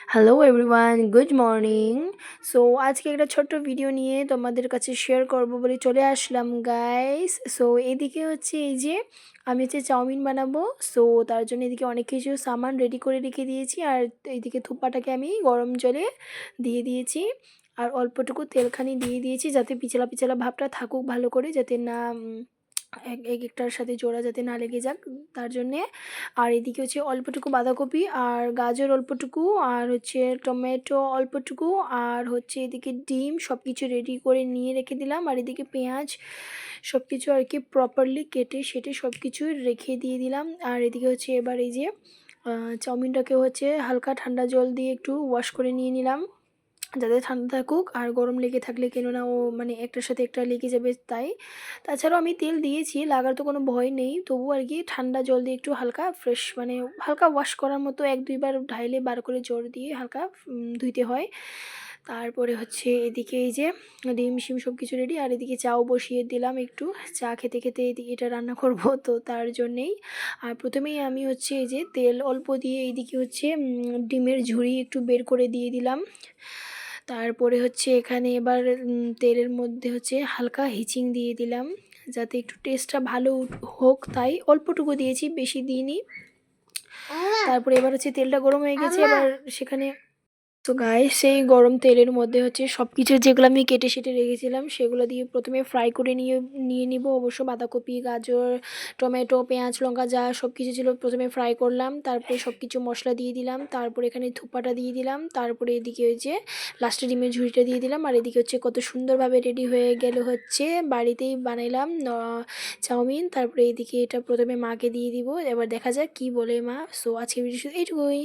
Hello everyone good morning so আজকে একটা ছোট্ট ভিডিও নিয়ে তোমাদের কাছে শেয়ার করব বলে চলে আসলাম গাইস সো এদিকে হচ্ছে এই যে আমি হচ্ছে চাউমিন বানাবো। সো তার জন্য এদিকে অনেক কিছু সামান রেডি করে রেখে দিয়েছি। আর এইদিকে থুপাটাকে আমি গরম জলে দিয়ে দিয়েছি। আর অল্পটুকু তেলখানি দিয়ে দিয়েছি যাতে পিছলা পিছলা ভাবটা থাকুক ভালো করে, যাতে না এক এক একটার সাথে জোড়া যাতে না লেগে যাক তার জন্যে। আর এদিকে হচ্ছে অল্পটুকু বাঁধাকপি, আর গাজর অল্পটুকু, আর হচ্ছে টমেটো অল্পটুকু, আর হচ্ছে এদিকে ডিম সব কিছু রেডি করে নিয়ে রেখে দিলাম। আর এদিকে পেঁয়াজ সব কিছু আর কি প্রপারলি কেটে সেটে সব কিছু রেখে দিয়ে দিলাম। আর এদিকে হচ্ছে এবার এই যে চাউমিনটাকে হচ্ছে হালকা ঠান্ডা জল দিয়ে একটু ওয়াশ করে নিয়ে নিলাম। যাতে ঠান্ডা থাকুক আর গরম লেগে থাকলে কেননা ও মানে একটার সাথে একটা লেগে যাবে তাই। তাছাড়াও আমি তেল দিয়েছি, লাগার তো কোনো ভয় নেই। তবু আর কি ঠান্ডা জল দিয়ে একটু হালকা ফ্রেশ মানে হালকা ওয়াশ করার মতো এক দুইবার ঢাইলে বার করে জল দিয়ে হালকা ধুইতে হয়। তারপরে হচ্ছে এদিকে এই যে ডিম, শিম সব কিছু রেডি আর এদিকে চাও বসিয়ে দিলাম একটু। চা খেতে খেতে এদিকে এটা রান্না করব তো তার জন্যেই। আর প্রথমেই আমি হচ্ছে এই যে তেল অল্প দিয়ে এইদিকে হচ্ছে ডিমের ঝুড়ি একটু বের করে দিয়ে দিলাম। তারপরে হচ্ছে এখানে এবার তেলের মধ্যে হচ্ছে হালকা হিচিং দিয়ে দিলাম যাতে একটু টেস্টটা ভালো হোক। তাই অল্পটুকু দিয়েছি বেশি দিইনি। তারপরে এবার হচ্ছে তেলটা গরম হয়ে গেছে এবার সেখানে তো গায়ে সেই গরম তেলের মধ্যে হচ্ছে সব কিছু যেগুলো আমি কেটে সেটে রেখেছিলাম, সেগুলো দিয়ে প্রথমে ফ্রাই করে নিয়ে নিয়ে নিব। অবশ্য বাঁধাকপি, গাজর, টমেটো, পেঁয়াজ, লঙ্কা যা সব কিছু ছিল প্রথমে ফ্রাই করলাম। তারপরে সব কিছু মশলা দিয়ে দিলাম। তারপরে এখানে থুপাটা দিয়ে দিলাম। তারপরে এদিকে ওই যে লাস্টে ডিমের ঝুড়িটা দিয়ে দিলাম। আর এদিকে হচ্ছে কত সুন্দরভাবে রেডি হয়ে গেল হচ্ছে বাড়িতেই বানাইলাম চাউমিন। তারপরে এদিকে এটা প্রথমে মাকে দিয়ে দিব। এবার দেখা যাক কি বলে মা। সো আজকে ভিডিও শুধু এইটুকুই।